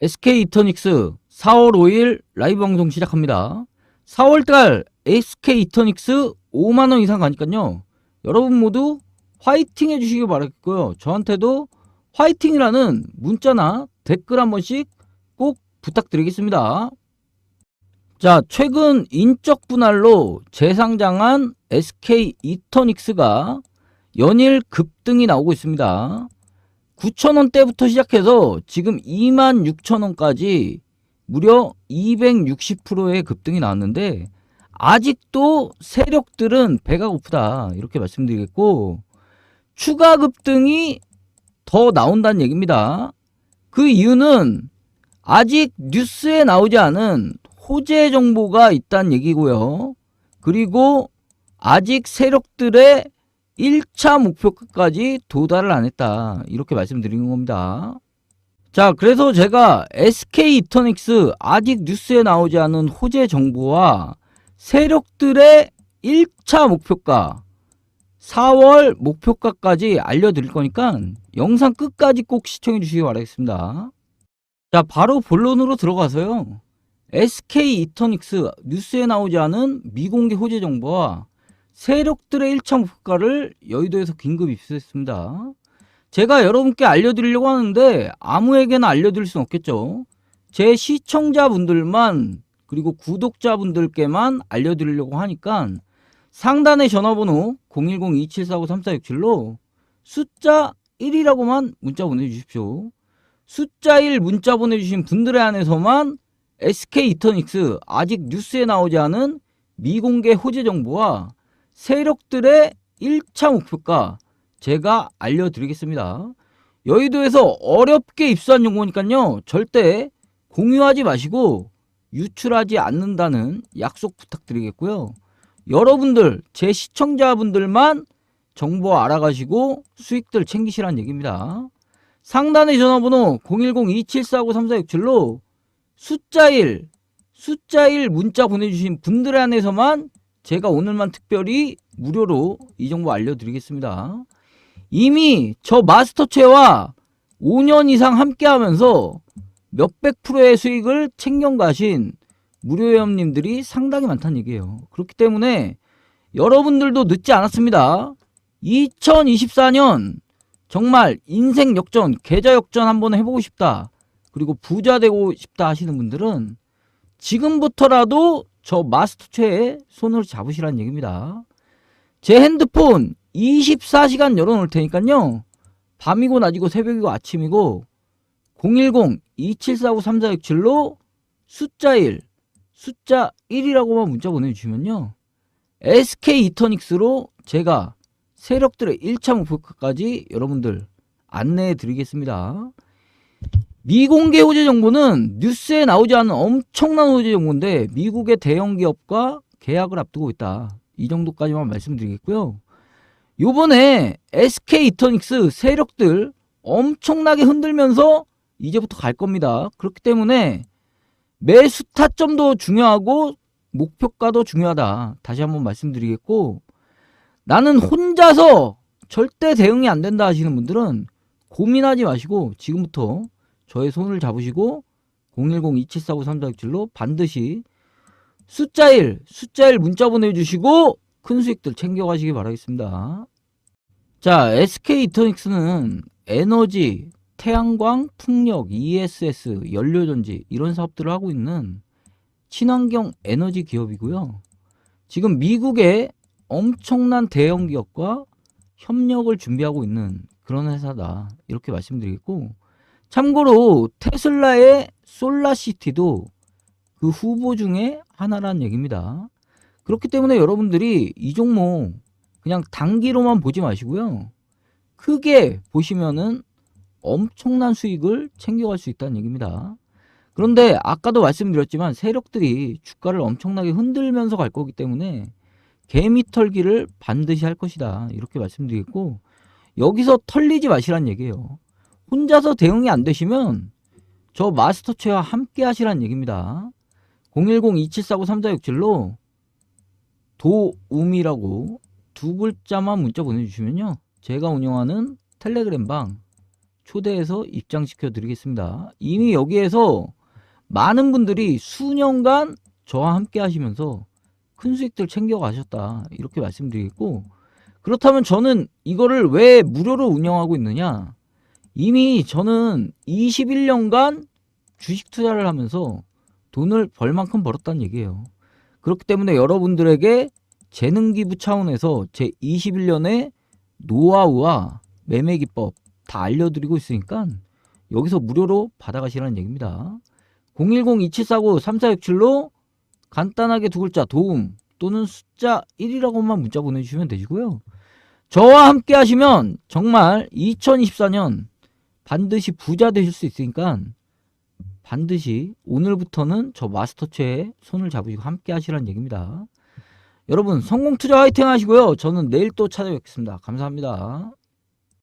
SK 이터닉스 4월 5일 라이브 방송 시작합니다. 4월달 SK 이터닉스 5만원 이상 가니까요. 여러분 모두 화이팅 해주시기 바라겠고요. 저한테도 화이팅이라는 문자나 댓글 한 번씩 꼭 부탁드리겠습니다. 자, 최근 인적 분할로 재상장한 SK 이터닉스가 연일 급등이 나오고 있습니다. 9,000원대부터 시작해서 지금 26,000원까지 무려 260%의 급등이 나왔는데 아직도 세력들은 배가 고프다 이렇게 말씀드리겠고 추가 급등이 더 나온다는 얘기입니다. 그 이유는 아직 뉴스에 나오지 않은 호재 정보가 있다는 얘기고요. 그리고 아직 세력들의 1차 목표가까지 도달을 안 했다. 이렇게 말씀드리는 겁니다. 자, 그래서 제가 SK 이터닉스 아직 뉴스에 나오지 않은 호재 정보와 세력들의 1차 목표가 4월 목표가까지 알려드릴 거니까 영상 끝까지 꼭 시청해 주시기 바라겠습니다. 자, 바로 본론으로 들어가서요. SK 이터닉스 뉴스에 나오지 않은 미공개 호재 정보와 세력들의 1차 목표가를 여의도에서 긴급 입수했습니다. 제가 여러분께 알려드리려고 하는데 아무에게나 알려드릴 수는 없겠죠. 제 시청자분들만 그리고 구독자분들께만 알려드리려고 하니까 상단의 전화번호 010-2749-3467로 숫자 1이라고만 문자 보내주십시오. 숫자 1 문자 보내주신 분들에 한해서만 SK 이터닉스 아직 뉴스에 나오지 않은 미공개 호재 정보와 세력들의 1차 목표가 제가 알려드리겠습니다. 여의도에서 어렵게 입수한 정보니까요. 절대 공유하지 마시고 유출하지 않는다는 약속 부탁드리겠고요. 여러분들, 제 시청자분들만 정보 알아가시고 수익들 챙기시라는 얘기입니다. 상단의 전화번호 010-2749-3467로 숫자 1, 숫자 1 문자 보내주신 분들에 한해서만 제가 오늘만 특별히 무료로 이 정보 알려드리겠습니다. 이미 저 마스터체와 5년 이상 함께 하면서 몇백 프로의 수익을 챙겨가신 무료 회원님들이 상당히 많다는 얘기예요. 그렇기 때문에 여러분들도 늦지 않았습니다. 2024년 정말 인생 역전, 계좌 역전 한번 해보고 싶다. 그리고 부자 되고 싶다 하시는 분들은 지금부터라도 저 마스터체에 손을 잡으시라는 얘기입니다. 제 핸드폰 24시간 열어놓을 테니까요. 밤이고 낮이고 새벽이고 아침이고 010-2749-3467로 숫자 1, 숫자 1이라고만 문자 보내주시면요. SK 이터닉스로 제가 세력들의 1차 목표가까지 여러분들 안내해 드리겠습니다. 미공개 호재 정보는 뉴스에 나오지 않은 엄청난 호재 정보인데 미국의 대형 기업과 계약을 앞두고 있다. 이 정도까지만 말씀드리겠고요. 요번에 SK 이터닉스 세력들 엄청나게 흔들면서 이제부터 갈 겁니다. 그렇기 때문에 매수 타점도 중요하고 목표가도 중요하다. 다시 한번 말씀드리겠고 나는 혼자서 절대 대응이 안 된다 하시는 분들은 고민하지 마시고 지금부터 저의 손을 잡으시고 010-2749-3467로 반드시 숫자 1, 숫자 1 문자 보내주시고 큰 수익들 챙겨가시기 바라겠습니다. 자, SK 이터닉스는 에너지, 태양광, 풍력, ESS, 연료전지 이런 사업들을 하고 있는 친환경 에너지 기업이고요. 지금 미국의 엄청난 대형 기업과 협력을 준비하고 있는 그런 회사다. 이렇게 말씀드리겠고 참고로 테슬라의 솔라시티도 그 후보 중에 하나라는 얘기입니다. 그렇기 때문에 여러분들이 이 종목 그냥 단기로만 보지 마시고요. 크게 보시면은 엄청난 수익을 챙겨갈 수 있다는 얘기입니다. 그런데 아까도 말씀드렸지만 세력들이 주가를 엄청나게 흔들면서 갈 거기 때문에 개미 털기를 반드시 할 것이다. 이렇게 말씀드리겠고 여기서 털리지 마시란 얘기예요. 혼자서 대응이 안 되시면 저 마스터 체와 함께 하시란 얘기입니다. 010-2749-3467로 도움이라고 두 글자만 문자 보내주시면요. 제가 운영하는 텔레그램 방 초대해서 입장시켜 드리겠습니다. 이미 여기에서 많은 분들이 수년간 저와 함께 하시면서 큰 수익들 챙겨 가셨다. 이렇게 말씀드리겠고 그렇다면 저는 이거를 왜 무료로 운영하고 있느냐? 이미 저는 21년간 주식 투자를 하면서 돈을 벌 만큼 벌었다는 얘기예요. 그렇기 때문에 여러분들에게 재능 기부 차원에서 제 21년의 노하우와 매매 기법 다 알려드리고 있으니까 여기서 무료로 받아가시라는 얘기입니다. 010-2749-3467로 간단하게 두 글자 도움 또는 숫자 1이라고만 문자 보내주시면 되시고요. 저와 함께 하시면 정말 2024년 반드시 부자 되실 수 있으니까 반드시 오늘부터는 저 마스터체에 손을 잡으시고 함께 하시라는 얘기입니다. 여러분 성공 투자 화이팅 하시고요. 저는 내일 또 찾아뵙겠습니다. 감사합니다.